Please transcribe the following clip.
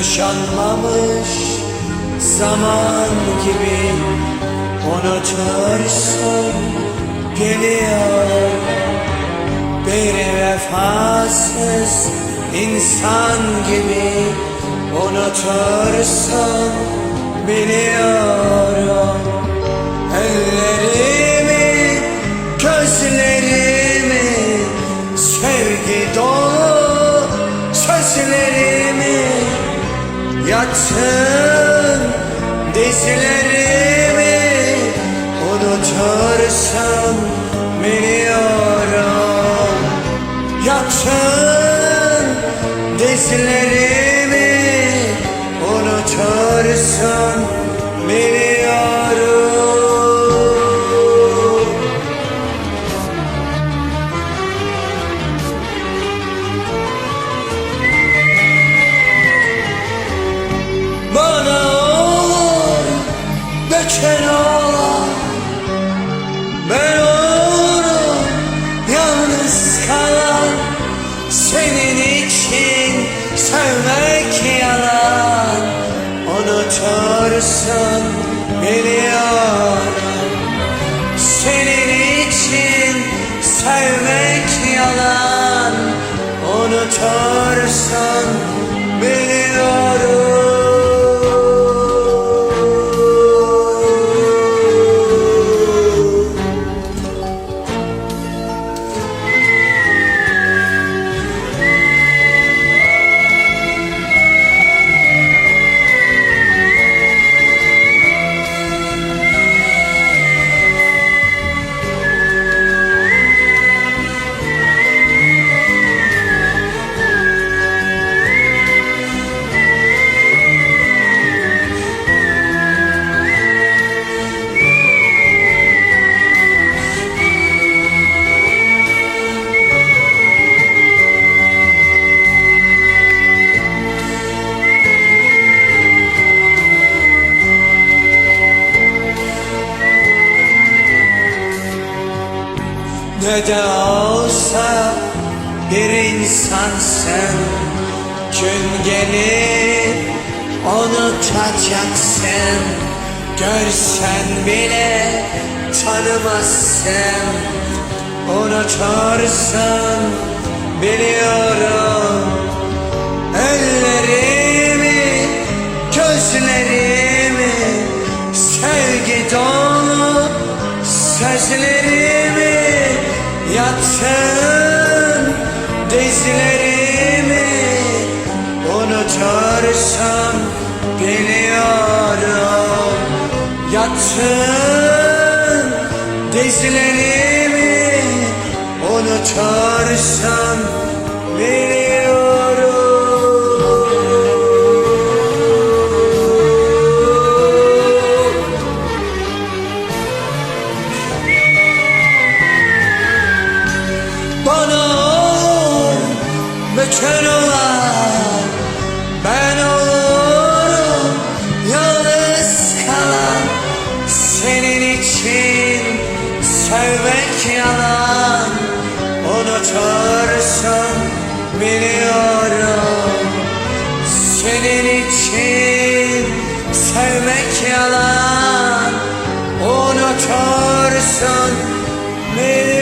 Yaşanmamış zaman gibi. Unutursun geliyor. Bir vefasız insan gibi. Unutursun biliyorum Yatsın dizlerimi unutursun biliyorum Yatsın dizlerimi göçen olan Ne de olsa bir insansın Gün gelir unutacaksın. Görsen bile tanımazsın. Unutursun biliyorum. Ellerimi, gözlerimi Sevgi dolu sözlerimi Yatsın dizlerimi Unutursun biliyorum Yatsın dizlerimi Unutursun biliyorum sevmek yalan Unutursun biliyorum